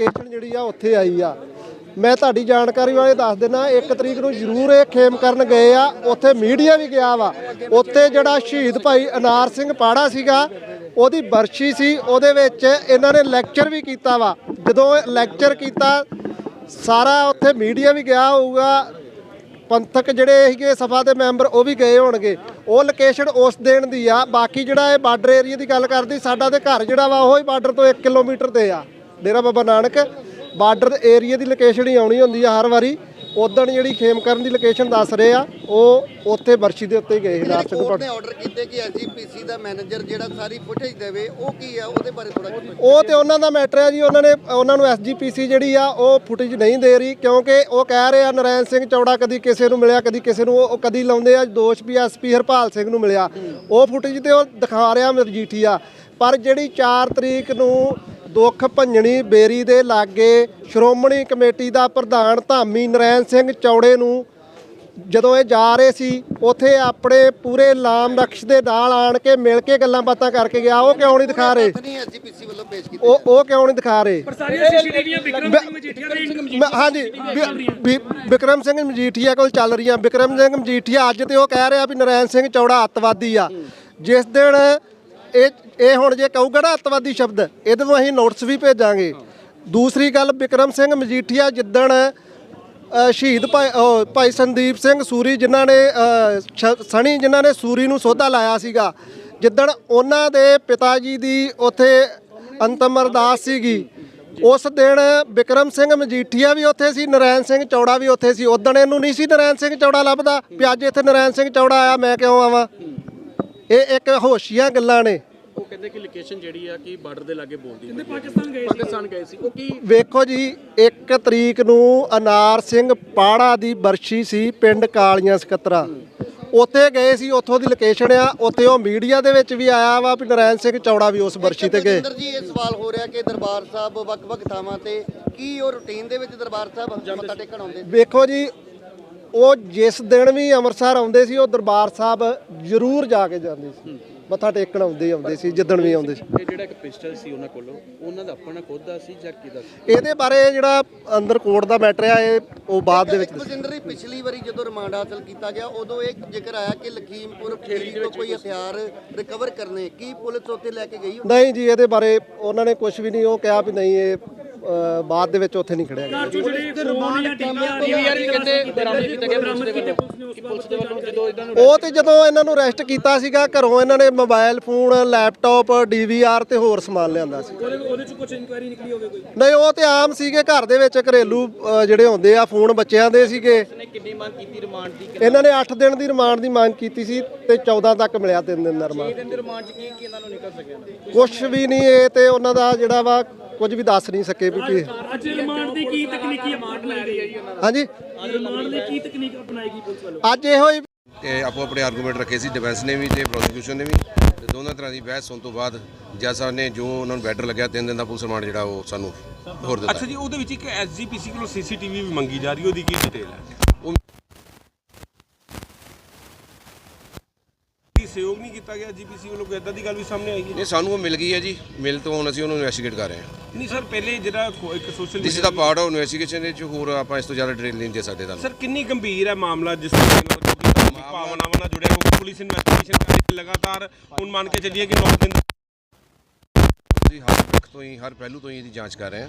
Location ਜਿਹੜੀ ਆ, ਉੱਥੇ ਆਈ ਆ। ਮੈਂ ਤੁਹਾਡੀ ਜਾਣਕਾਰੀ ਵਾਲੇ ਦੱਸ ਦਿੰਦਾ, ਇੱਕ ਤਰੀਕ ਨੂੰ ਜ਼ਰੂਰ ਇਹ ਖੇਮ ਕਰਨ ਗਏ ਆ। ਉੱਥੇ ਮੀਡੀਆ ਵੀ ਗਿਆ ਵਾ। ਉੱਥੇ ਜਿਹੜਾ ਸ਼ਹੀਦ ਭਾਈ ਅਨਾਰ ਸਿੰਘ ਪਾੜਾ ਸੀਗਾ, ਉਹਦੀ ਬਰਸ਼ੀ ਸੀ। ਉਹਦੇ ਵਿੱਚ ਇਹਨਾਂ ਨੇ ਲੈਕਚਰ ਵੀ ਕੀਤਾ ਵਾ। ਜਦੋਂ ਲੈਕਚਰ ਕੀਤਾ, ਸਾਰਾ ਉੱਥੇ ਮੀਡੀਆ ਵੀ ਗਿਆ ਹੋਊਗਾ। ਪੰਥਕ ਜਿਹੜੇ ਸੀਗੇ, ਸਭਾ ਦੇ ਮੈਂਬਰ, ਉਹ ਵੀ ਗਏ ਹੋਣਗੇ। ਉਹ ਲੋਕੇਸ਼ਨ ਉਸ ਦੇਣ ਦੀ ਆ। ਬਾਕੀ ਜਿਹੜਾ ਇਹ ਬਾਰਡਰ ਏਰੀਆ ਦੀ ਗੱਲ ਕਰਦੀ, ਸਾਡਾ ਤੇ ਘਰ ਜਿਹੜਾ ਵਾ, ਉਹ ਹੀ ਬਾਰਡਰ ਤੋਂ 1 ਕਿਲੋਮੀਟਰ ਤੇ ਆ। ਡੇਰਾ ਬਾਬਾ ਨਾਨਕ ਬਾਰਡਰ ਏਰੀਆ ਦੀ ਲੋਕੇਸ਼ਨ ਹੀ ਆਉਣੀ ਹੁੰਦੀ ਆ ਹਰ ਵਾਰੀ। ਉਦੋਂ ਜਿਹੜੀ ਖੇਮ ਕਰਨ ਦੀ ਲੋਕੇਸ਼ਨ ਦੱਸ ਰਹੇ ਆ ਉਹ ਉੱਥੇ ਬਰਸ਼ੀ ਦੇ ਉੱਤੇ ਹੀ ਗਏ ਸੀ ਨਾਰ ਸਿੰਘ ਭੱਟ ਨੇ ਆਰਡਰ ਕੀਤੇ ਕਿ ਐਸਜੀਪੀਸੀ ਦਾ ਮੈਨੇਜਰ ਜਿਹੜਾ ਸਾਰੀ ਫੁਟੇਜ ਦੇਵੇ ਉਹ ਕੀ ਆ? ਉਹਦੇ ਬਾਰੇ ਥੋੜਾ ਉਹ ਤੇ ਉਹਨਾਂ ਦਾ ਮੈਟਰ ਹੈ ਜੀ ਉਹਨਾਂ ਨੇ ਉਹਨਾਂ ਨੂੰ ਐਸਜੀਪੀਸੀ ਜਿਹੜੀ ਆ ਉਹ ਫੁਟੇਜ ਨਹੀਂ ਦੇ ਰਹੀ ਕਿਉਂਕਿ ਉਹ ਕਹਿ ਰਹੇ ਆ ਨਰੈਣ ਸਿੰਘ ਚੌੜਾ ਕਦੀ ਕਿਸੇ ਨੂੰ ਮਿਲਿਆ ਕਦੀ ਕਿਸੇ ਨੂੰ ਉਹ ਕਦੀ ਲਾਉਂਦੇ ਆ ਦੋਸ਼ ਵੀ ਐਸਪੀ ਹਰਪਾਲ ਸਿੰਘ ਨੂੰ ਮਿਲਿਆ। ਉਹ ਫੁਟੇਜ ਤੇ ਉਹ ਦਿਖਾ ਰਿਹਾ ਮਰਜੀਠੀਆ। ਪਰ ਜਿਹੜੀ 4 ਤਰੀਕ ਨੂੰ ਦੁੱਖ ਭੰਜਣੀ ਬੇਰੀ ਦੇ ਲਾਗੇ ਸ਼੍ਰੋਮਣੀ ਕਮੇਟੀ ਦਾ ਪ੍ਰਧਾਨ ਧਾਮੀ ਨਰੈਣ ਸਿੰਘ ਚੌੜੇ ਨੂੰ ਜਦੋਂ ਇਹ ਜਾ ਰਹੇ ਸੀ ਉਥੇ ਆਪਣੇ ਪੂਰੇ ਲਾਮ ਨਕਸ਼ ਦੇ ਨਾਲ ਆਣ ਕੇ ਮਿਲ ਕੇ ਗੱਲਾਂ ਬਾਤਾਂ ਕਰਕੇ ਗਿਆ। ਉਹ ਕਿਉਂ ਨਹੀਂ ਦਿਖਾ ਰਹੇ? ਉਹ ਉਹ ਕਿਉਂ ਨਹੀਂ ਦਿਖਾ ਰਹੇ? ਹਾਂਜੀ ਵਿਕਰਮ ਸਿੰਘ ਮਜੀਠੀਆ ਕੋਲ ਚੱਲ ਰਹੀਆਂ। ਵਿਕਰਮ ਸਿੰਘ ਮਜੀਠੀਆ ਅੱਜ ਤੇ ਉਹ ਕਹਿ ਰਿਹਾ ਵੀ ਨਰੈਣ ਸਿੰਘ ਚੌੜਾ ਅੱਤਵਾਦੀ ਆ। ਜਿਸ ਦਿਨ ਇਹ ਇਹ ਹੁਣ ਜੇ ਕਹੂਗਾ ਨਾ ਅੱਤਵਾਦੀ ਸ਼ਬਦ ਇਹਦੇ ਨੂੰ ਅਸੀਂ ਨੋਟਿਸ ਵੀ ਭੇਜਾਂਗੇ। ਦੂਸਰੀ ਗੱਲ ਵਿਕਰਮ ਸਿੰਘ ਮਜੀਠੀਆ ਜਿੱਦਣ ਸ਼ਹੀਦ ਭਾਈ ਭਾਈ ਸੰਦੀਪ ਸਿੰਘ ਸੂਰੀ ਜਿਨ੍ਹਾਂ ਨੇ ਅ, ਸਣੀ ਜਿਨ੍ਹਾਂ ਨੇ ਸੂਰੀ ਨੂੰ ਸੋਧਾ ਲਾਇਆ ਸੀਗਾ ਜਿੱਦਣ ਉਹਨਾਂ ਦੇ ਪਿਤਾ ਜੀ ਦੀ ਉੱਥੇ ਅੰਤਮ ਅਰਦਾਸ ਸੀਗੀ ਉਸ ਦਿਨ ਵਿਕਰਮ ਸਿੰਘ ਮਜੀਠੀਆ ਵੀ ਉੱਥੇ ਸੀ ਨਰੈਣ ਸਿੰਘ ਚੌੜਾ ਵੀ ਉੱਥੇ ਸੀ। ਉਦਣ ਇਹਨੂੰ ਨਹੀਂ ਸੀ ਨਰੈਣ ਸਿੰਘ ਚੌੜਾ ਲੱਭਦਾ ਵੀ ਅੱਜ ਇੱਥੇ ਨਰੈਣ ਸਿੰਘ ਚੌੜਾ ਆਇਆ ਮੈਂ ਕਿਉਂ ਆਵਾਂ? ਇਹ ਇੱਕ ਹੋਸ਼ੀਆਂ ਗੱਲਾਂ ਨੇ। ਉਹ ਕਹਿੰਦੇ ਕਿ ਲੋਕੇਸ਼ਨ ਜਿਹੜੀ ਆ ਕਿ ਬਾਰਡਰ ਦੇ ਲਾਗੇ ਬੋਲਦੀ ਹੈ ਪਾਕਿਸਤਾਨ ਗਏ ਸੀ। ਪਾਕਿਸਤਾਨ ਗਏ ਸੀ। ਉਹ ਕੀ ਵੇਖੋ ਜੀ 1 ਤਰੀਕ ਨੂੰ ਅਨਾਰ ਸਿੰਘ ਪਾੜਾ ਦੀ ਬਰਸ਼ੀ ਸੀ ਪਿੰਡ ਕਾਲੀਆਂ ਸਕੱਤਰਾ। ਉੱਥੇ ਗਏ ਸੀ ਉੱਥੋਂ ਦੀ ਲੋਕੇਸ਼ਨ ਆ ਉੱਥੇ ਉਹ ਮੀਡੀਆ ਦੇ ਵਿੱਚ ਵੀ ਆਇਆ ਵਾ ਵੀ ਨਰੈਣ ਸਿੰਘ ਚੌੜਾ ਵੀ ਉਸ ਬਰਸ਼ੀ ਤੇ ਗਏ। ਜੀ ਇਹ ਸਵਾਲ ਹੋ ਰਿਹਾ ਕਿ ਦਰਬਾਰ ਸਾਹਿਬ ਵੱਖ-ਵੱਖ ਥਾਵਾਂ ਤੇ ਕੀ ਉਹ ਰੁਟੀਨ ਦੇ ਵਿੱਚ ਦਰਬਾਰ ਸਾਹਿਬ ਮੱਥਾ ਟੇਕਣ ਆਉਂਦੇ? ਵੇਖੋ ਜੀ ਉਹ ਜਿਸ ਦਿਨ ਵੀ ਅੰਮ੍ਰਿਤਸਰ ਆਉਂਦੇ ਸੀ ਉਹ ਦਰਬਾਰ ਸਾਹਿਬ ਜ਼ਰੂਰ ਜਾ ਕੇ ਜਾਂਦੇ ਸੀ। ਮੱਥਾ ਟੇਕਣ ਆਉਂਦੇ ਹੀ ਆਉਂਦੇ ਸੀ ਜਿੱਦਣ ਵੀ ਆਉਂਦੇ ਸੀ। ਇਹ ਜਿਹੜਾ ਇੱਕ ਪਿਸਟਲ ਸੀ ਉਹਨਾਂ ਕੋਲੋਂ ਉਹਨਾਂ ਦਾ ਆਪਣਾ ਖੁਦ ਦਾ ਸੀ ਜਾਂ ਕਿਹਦਾ ਸੀ? ਇਹਦੇ ਬਾਰੇ ਜਿਹੜਾ ਅੰਦਰ ਕੋਰਟ ਦਾ ਮੈਟਰ ਆ ਇਹ ਉਹ ਬਾਅਦ ਦੇ ਵਿੱਚ। ਬਸਿੰਦਰ ਜੀ ਪਿਛਲੀ ਵਾਰੀ ਜਦੋਂ ਰਿਮਾਂਡ ਹਾਸਲ ਕੀਤਾ ਗਿਆ ਉਦੋਂ ਇਹ ਜ਼ਿਕਰ ਆਇਆ ਕਿ ਲਖੀਮਪੁਰ ਖੇਰੀ ਤੋਂ ਕੋਈ ਹਥਿਆਰ ਰਿਕਵਰ ਕਰਨੇ ਕੀ ਪੁਲਿਸ ਉੱਥੇ ਲੈ ਕੇ ਗਈ? ਨਹੀਂ ਜੀ ਇਹਦੇ ਬਾਰੇ ਉਹਨਾਂ ਨੇ ਕੁਝ ਵੀ ਨਹੀਂ ਉਹ ਕਿਹਾ ਵੀ ਨਹੀਂ ਇਹ ਬਾਅਦ ਦੇ ਵਿੱਚ ਉੱਥੇ ਨਹੀਂ ਖੜਿਆ ਗਿਆ। ਉਹ ਤੇ ਜਦੋਂ ਇਹਨਾਂ ਨੂੰ ਅਰੈਸਟ ਕੀਤਾ ਸੀਗਾ ਘਰੋਂ ਇਹਨਾਂ ਨੇ ਮੋਬਾਈਲ ਫੋਨ ਲੈਪਟਾਪ ਡੀਵੀਆਰ ਤੇ ਹੋਰ ਸਮਾਨ ਲਿਆਂਦਾ ਸੀ। ਉਹਦੇ ਚ ਕੁਝ ਇਨਕੁਆਇਰੀ ਨਿਕਲੀ ਹੋਵੇ ਕੋਈ? ਨਹੀਂ ਉਹ ਤੇ ਆਮ ਸੀਗੇ ਘਰ ਦੇ ਵਿੱਚ ਘਰੇਲੂ ਜਿਹੜੇ ਹੁੰਦੇ ਆ ਫੋਨ ਬੱਚਿਆਂ ਦੇ ਸੀਗੇ। ਨੇ ਕਿੰਨੀ ਮੰਗ ਕੀਤੀ ਰਿਮਾਂਡ ਦੀ? ਇਹਨਾਂ ਨੇ 8 ਦਿਨ ਦੀ ਰਿਮਾਂਡ ਦੀ ਮੰਗ ਕੀਤੀ ਸੀ ਤੇ 14 ਤੱਕ ਮਿਲਿਆ 3 ਦਿਨ ਦਾ ਰਿਮਾਂਡ ਦਿਨ ਦੇ ਰਿਮਾਂਡ ਚ ਕੀ ਕੀ ਇਹਨਾਂ ਨੂੰ ਨਿਕਲ ਸਕਿਆ? ਕੁਝ ਵੀ ਨਹੀਂ ਇਹ ਤੇ ਉਹਨਾਂ ਦਾ ਜਿਹੜਾ ਵਾ ਕੁਝ ਵੀ ਦੱਸ ਨਹੀਂ ਸਕੇ ਵੀ ਕੀ। ਅੱਜ ਰਿਮਾਂਡ ਦੀ ਕੀ ਤਕਨੀਕੀ ਅਪਣਾਈ ਲੈ ਰਹੀ ਹੈ ਜੀ ਹਾਂਜੀ ਰਿਮਾਂਡ ਦੀ ਕੀ ਤਕਨੀਕ ਅਪਣਾਏਗੀ ਪੁਲਿਸ ਵੱਲੋਂ? ਅੱਜ ਇਹੋ ਹੀ ਤੇ ਆਪੋ ਆਪਣੇ ਆਰਗੂਮੈਂਟ ਰੱਖੇ ਸੀ ਡਿਫੈਂਸ ਨੇ ਵੀ ਤੇ ਪ੍ਰੋਸੀਕਿਊਸ਼ਨ ਨੇ ਵੀ। ਤੇ ਦੋਨਾਂ ਤਰ੍ਹਾਂ ਦੀ ਬਹਿਸ ਹੋਣ ਤੋਂ ਬਾਅਦ ਜੱਜ ਸਾਹਿਬ ਨੇ ਜੋ ਉਹਨਾਂ ਨੂੰ ਬੈਟਰ ਲੱਗਿਆ ਤਿੰਨ ਦਿਨ ਦਾ ਪੁਲਿਸ ਰਿਮਾਂਡ ਜਿਹੜਾ ਉਹ ਸਾਨੂੰ ਹੋਰ ਦਿੱਤਾ। ਅੱਛਾ ਜੀ ਉਹਦੇ ਵਿੱਚ ਇੱਕ ਐਸਜੀਪੀਸੀ ਕੋਲੋਂ ਸੀਸੀਟੀਵੀ ਵੀ ਮੰਗੀ ਜਾ ਰਹੀ ਉਹਦੀ ਕੀ ਡਿਟੇਲ ਹੈ ਉਹ ਕੀ ਸਹਿਯੋਗ ਨਹੀਂ ਕੀਤਾ ਗਿਆ ਜੀਪੀਸੀ ਵੱਲੋਂ ਕੋਈ ਏਦਾਂ ਦੀ ਗੱਲ ਵੀ ਸਾਹਮਣੇ ਆਈ ਹੈ? ਨਹੀਂ ਸਾਨੂੰ ਉਹ ਮਿਲ ਗਈ ਹੈ ਜੀ। ਮਿਲ ਤੋਂ ਹੁਣ ਅਸੀਂ ਉਹਨੂੰ ਇਨਵੈਸਟੀਗੇਟ ਕਰ ਰਹੇ ਹਾਂ। ਨਹੀਂ ਸਰ ਪਹਿਲੇ ਜਿਹੜਾ ਕੋ- ਇੱਕ social this is the part of investigation ਵਿੱਚ ਹੋਰ ਆਪਾਂ ਇਸ ਤੋਂ ਜ਼ਿਆਦਾ ਡਿਟੇਲ ਨਹੀਂ ਦੇ ਸਕਦੇ ਤੁਹਾਨੂੰ। ਸਰ ਕਿੰਨੀ ਗੰਭੀਰ ਹੈ ਮਾਮਲਾ ਜਿਸ ਤਰ੍ਹਾਂ ਨਾਲ ਜੋ ਕਿ ਧਾਰਮਿਕ ਭਾਵਨਾਵਾਂ ਨਾਲ ਜੁੜਿਆ ਹੋਇਆ ਪੁਲਿਸ ਇਨਵੈਸਟੀਗੇਸ਼ਨ ਕਰ ਰਹੀ ਹੈ ਲਗਾਤਾਰ। ਹੁਣ ਮੰਨ ਕੇ ਚੱਲੀਏ ਕਿ 9 ਦਿਨ ਅਸੀਂ ਹਰ ਪੱਖ ਤੋਂ ਹੀ ਹਰ ਪਹਿਲੂ ਤੋਂ ਹੀ ਇਹਦੀ ਜਾਂਚ ਕਰ ਰਹੇ ਹਾਂ।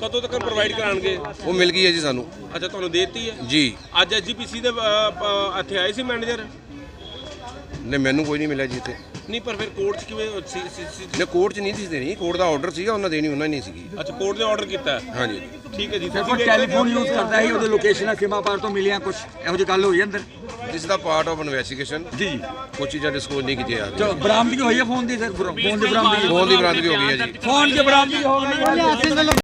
ਕਦੋਂ ਤੱਕ ਪ੍ਰੋਵਾਈਡ ਕਰਾਣਗੇ ਉਹ ਮਿਲ ਗਈ ਹੈ ਜੀ ਸਾਨੂੰ। ਅੱਛਾ ਤੁਹਾਨੂੰ ਦੇਤੀ ਹੈ? ਜੀ। ਅੱਜ ਐਸਜੀਪੀਸੀ ਦੇ ਅ, ਅ, ਇੱਥੇ ਆਏ ਸੀ ਮੈਨੇਜਰ ਨੇ ਮੈਨੂੰ ਕੋਈ ਨਹੀਂ ਮਿਲਿਆ ਜੀ ਇੱਥੇ। ਨਹੀਂ ਪਰ ਫਿਰ ਕੋਰਟ 'ਚ ਕਿਵੇਂ ਸੀ- ਸੀ- ਸੀ- ਨੇ ਕੋਰਟ 'ਚ ਨਹੀਂ ਸੀ ਦੇਣੀ। ਕੋਰਟ ਦਾ ਆਰਡਰ ਸੀਗਾ ਉਹਨਾਂ ਦੇਣੀ ਉਹਨਾਂ ਨਹੀਂ ਸੀਗੀ। ਅੱਛਾ ਕੋਰਟ ਨੇ ਆਰਡਰ ਕੀਤਾ ਹੈ? ਹਾਂਜੀ। ਠੀਕ ਹੈ ਜੀ ਕੋਈ ਤੁਸੀਂ ਟੈਲੀਫੋਨ ਯੂਜ਼ ਕਰਦਾ ਸੀ ਉਹਦੇ ਲੋਕੇਸ਼ਨ ਸੀਮਾ ਪਾਰ ਤੋਂ ਮਿਲੀਆਂ ਕੁਝ ਇਹੋ ਜਿਹੀ ਗੱਲ ਹੋਈ ਅੰਦਰ? This the part of investigation ਜੀ। ਕੁਝ ਚੀਜ਼ਾਂ ਡਿਸਕਲੋਜ਼ ਨਹੀਂ ਕੀਤੀਆਂ ਜਾ ਜੋ ਬਰਾਮਦਗੀ ਹੋਈ ਹੈ ਫੋਨ ਦੀ ਸਰ ਫੋਨ ਦੀ ਬਰਾਮਦਗੀ ਫੋਨ ਦੀ ਬਰਾਮਦਗੀ ਹੋ ਗਈ ਹੈ ਜੀ। ਫੋਨ ਦੀ ਬਰਾਮਦਗੀ ਹੋ ਗਈ ਹੈ।